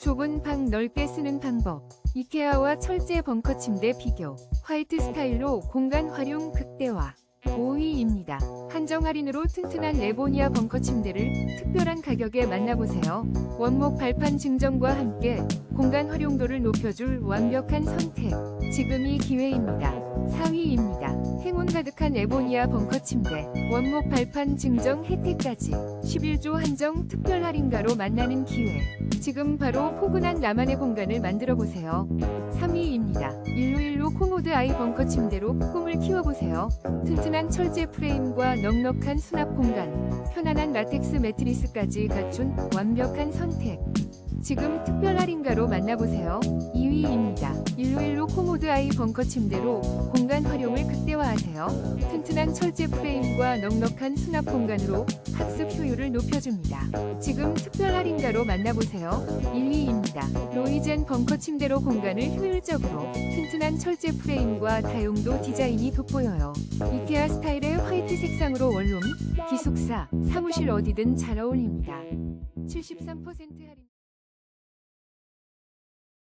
좁은 방 넓게 쓰는 방법. 이케아와 철제 벙커 침대 비교. 화이트 스타일로 공간 활용 극대화. 5위입니다. 한정 할인으로 튼튼한 레보니아 벙커 침대를 특별한 가격에 만나보세요. 원목 발판 증정과 함께 공간 활용도를 높여줄 완벽한 선택. 지금이 기회입니다. 4위입니다. 가득한 에보니아 벙커 침대. 원목 발판 증정 혜택까지. 11조 한정 특별 할인가로 만나는 기회. 지금 바로 포근한 나만의 공간을 만들어 보세요. 3위입니다. 일루일루 코모드 아이 벙커 침대로 꿈을 키워보세요. 튼튼한 철제 프레임과 넉넉한 수납 공간, 편안한 라텍스 매트리스까지 갖춘 완벽한 선택. 지금 특별 할인가로 만나보세요. 2위입니다. 일루일루 코모드 아이 벙커 침대로 공간 활용을 극대화하세요. 튼튼한 철제 프레임과 넉넉한 수납 공간으로 학습 효율을 높여줍니다. 지금 특별 할인가로 만나보세요. 1위입니다. 로이젠 벙커 침대로 공간을 효율적으로 튼튼한 철제 프레임과 다용도 디자인이 돋보여요. 이케아 스타일의 화이트 색상으로 원룸, 기숙사, 사무실 어디든 잘 어울립니다. 73% 할인